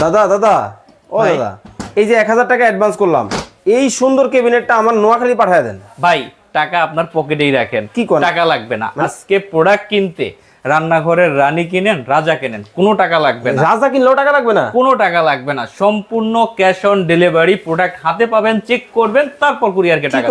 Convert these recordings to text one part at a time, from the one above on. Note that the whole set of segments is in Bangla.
দাদা দাদা। ও দাদা এই যে এক হাজার টাকা অ্যাডভান্স করলাম এই সুন্দর কেবিনেটটা আমার নোয়াখালী পাঠিয়ে দেন। ভাই টাকা আপনার পকেটেই রাখেন। কি করেন? টাকা লাগবে না। আজকে প্রোডাক্ট কিনতে রান্নাঘরের রানী কিনেন রাজা কিনেন কোনো টাকা লাগবে না। রাজা কিনলেও টাকা লাগবে না? কোনো টাকা লাগবে না। সম্পূর্ণ ক্যাশ অন ডেলিভারি প্রোডাক্ট হাতে পাবেন চেক করবেন তারপর কুরিয়ারকে টাকা।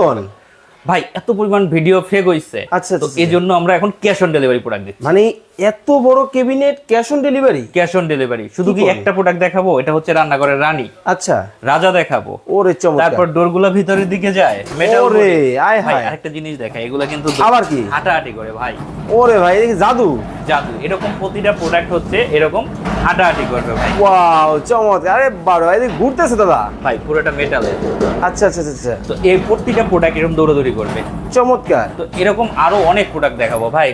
ভাই এত পরিমাণ ভিডিও ফেক হইছে। আচ্ছা, তো আচ্ছা, এই জন্য আমরা এখন ক্যাশ অন ডেলিভারি প্রোডাক্ট দিচ্ছি। মানে এত বড় cabinet cash on delivery cash on delivery শুধু কি একটা প্রোডাক্ট দেখাবো? এটা হচ্ছে রান্নাঘরের রানী। আচ্ছা। রাজা দেখাবো। ওরে চমৎকার। তারপর ডোরগুলো ভিতরের দিকে যায়। মেটা ওরে, আয় হায়। আরেকটা জিনিস দেখা এগুলা কিন্তু আবার কি? হাঁটাহাঁটি করে ভাই। ওরে ভাই জাদু। জাদু। এরকম প্রতিটা প্রোডাক্ট হচ্ছে এরকম হাঁটাহাঁটি করবে ভাই। ওয়াও চমৎকার। আরে বারো ভাই ঘুরতেছে দাদা? ভাই পুরোটা মেটালের আচ্ছা আচ্ছা আচ্ছা, আচ্ছা। তো এই প্রতিটা প্রোডাক্ট এরকম দৌড়াদৌড়ি করবে। চমৎকার। তো এরকম আরও অনেক প্রোডাক্ট দেখাবো ভাই।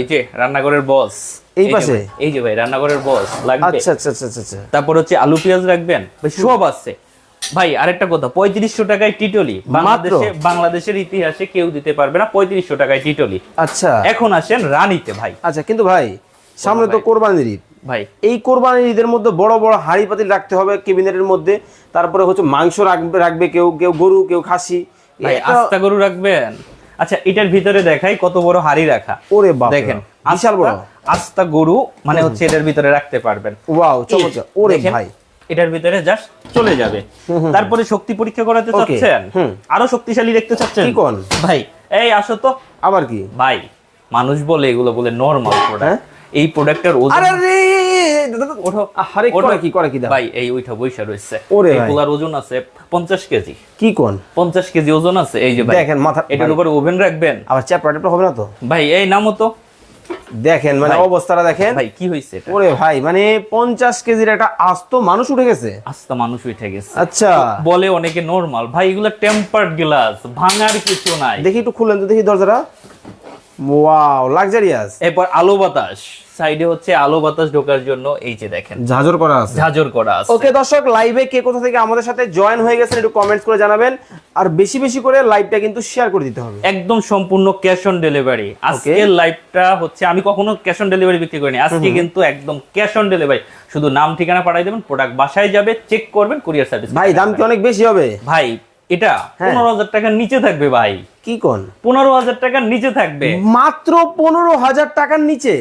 এই যে রান্নাঘরের বস এই পাশে? এই যে ভাই রান্নাঘরের বস লাগবে। আচ্ছা আচ্ছা আচ্ছা আচ্ছা, আচ্ছা। তারপর হচ্ছে আলু পেঁয়াজ রাখবেন। ভাই সব আছে। ভাই আরেকটা কথা পঁয়ত্রিশশো টাকায় টিটলি। বাংলাদেশে বাংলাদেশের ইতিহাসে কেউ দিতে পারবে না পঁয়ত্রিশশো টাকায় টিটলি। আচ্ছা। এখন আসেন রানীতে ভাই। আচ্ছা কিন্তু ভাই সামনে তো। কোরবানির ঈদ। ভাই। এই কোরবানির ঈদের মধ্যে বড় বড় হাঁড়ি পাতিল রাখতে হবে কেবিনেটের মধ্যে তারপরে হচ্ছে মাংস রাখবে রাখবে কেউ কেউ গরু কেউ খাসি। ভাই আস্তা গরু রাখবেন? আচ্ছা এটার ভিতরে দেখাই কত বড় হাড়ি রাখা। ওরে দেখেন বিশাল বড়। আস্তা- আস্তা গরু মানে হচ্ছে এটার ভিতরে রাখতে পারবেন। ওয়াও চমৎকার। ওরে ভাই। এটার ভিতরে জাস্ট চলে যাবে। তারপরে শক্তি পরীক্ষা করাতে চাচ্ছেন? আরও শক্তিশালী দেখতে চাচ্ছেন? কোন? ভাই এই আসো তো। আবার কি? ভাই মানুষ বলে এগুলো বলে নরমাল হ্যাঁ? প্রোডাক্ট এই প্রোডাক্টের ওজন আরে রে ওঠো। আরে। করে কি করে কি ভাই এই ওইটা বৈশা রয়েছে। ওরে। এগুলার ওজন আছে পঞ্চাশ কেজি। কি কোন? পঞ্চাশ কেজি ওজন আছে এই যে ভাই। দেখেন মাথা এটার উপরে ওভেন রাখবেন। আবার চ্যাপটা হবে না তো? ভাই এই নামও তো। দেখেন মানে অবস্থাটা দেখেন। ভাই কি হয়েছে এটা? ওরে ভাই মানে পঞ্চাশ কেজির একটা আস্ত মানুষ উঠে গেছে। আস্ত মানুষ উঠে গেছে। আচ্ছা। বলে অনেকে নরমাল ভাই এগুলো টেম্পার্ড গ্লাস ভাঙার কিছু নাই। দেখি একটু খুলেন তো দেখি দরজাটা। ওয়াও লাক্সারিয়াস এরপর আলো বাতাস। সাইডে হচ্ছে আলো বাতাস ঢোকার জন্য এই যে দেখেন। ঝাঁঝর করা আছে। ঝাঁঝর করা আছে। ওকে দর্শক লাইভে কে কোথা থেকে আমাদের সাথে জয়েন হয়ে গেছেন একটু কমেন্টস করে জানাবেন। আর বেশি বেশি করে লাইভটা কিন্তু শেয়ার করে দিতে হবে। একদম সম্পূর্ণ ক্যাশ অন ডেলিভারি আজকের লাইভটা হচ্ছে আমি কখনো ক্যাশ অন ডেলিভারি বিক্রি করিনি। আজকে কিন্তু একদম ক্যাশ অন ডেলিভারি শুধু নাম ঠিকানা পাঠাই দেবেন প্রোডাক্ট বাসায় যাবে চেক করবেন কুরিয়ার সার্ভিস ভাই দাম কি অনেক বেশি হবে? ভাই এটা হ্যাঁ। পনেরো হাজার টাকার নিচে থাকবে ভাই। কি কোন? পনেরো হাজার টাকার নিচে থাকবে। মাত্র পনেরো হাজার টাকার নিচে।